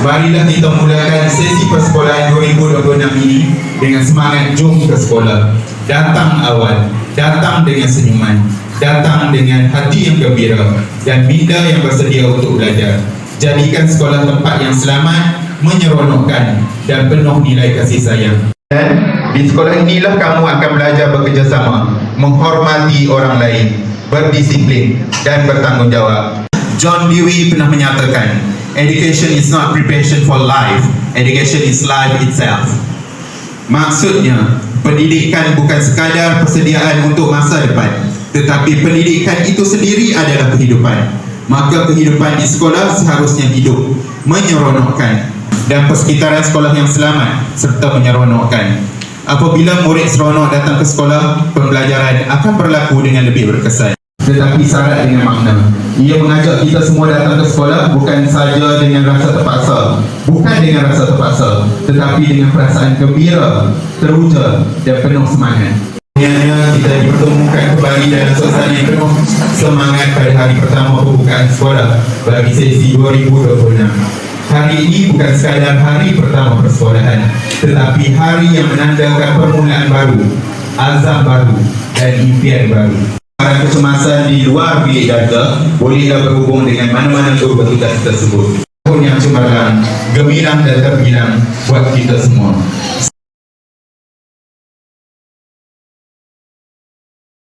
Marilah kita mulakan sesi persekolahan 2026 ini dengan semangat jom ke sekolah. Datang awal, datang dengan senyuman, datang dengan hati yang gembira dan minda yang bersedia untuk belajar. Jadikan sekolah tempat yang selamat, menyeronokkan dan penuh nilai kasih sayang. Dan di sekolah inilah kamu akan belajar bekerjasama, menghormati orang lain, berdisiplin dan bertanggungjawab. John Dewey pernah menyatakan, education is not preparation for life, education is life itself. Maksudnya, pendidikan bukan sekadar persediaan untuk masa depan, tetapi pendidikan itu sendiri adalah kehidupan. Maka kehidupan di sekolah seharusnya hidup, menyeronokkan dan persekitaran sekolah yang selamat serta menyeronokkan. Apabila murid seronok datang ke sekolah, pembelajaran akan berlaku dengan lebih berkesan. Tetapi syarat dengan makna. Ia mengajak kita semua datang ke sekolah bukan saja dengan rasa terpaksa, bukan dengan rasa terpaksa, tetapi dengan perasaan gembira, teruja dan penuh semangat. Akhirnya kita dipertemukan kembali dalam suasana yang penuh semangat pada hari pertama pembukaan sekolah bagi sesi 2026. Hari ini bukan sekadar hari pertama persekolahan, tetapi hari yang menandakan permulaan baru, azam baru dan impian baru. Para kecemasan di luar bilik data bolehlah berhubung dengan mana-mana guru petugas tersebut. Tahun yang cemerlang, gemilang dan terbilang buat kita semua.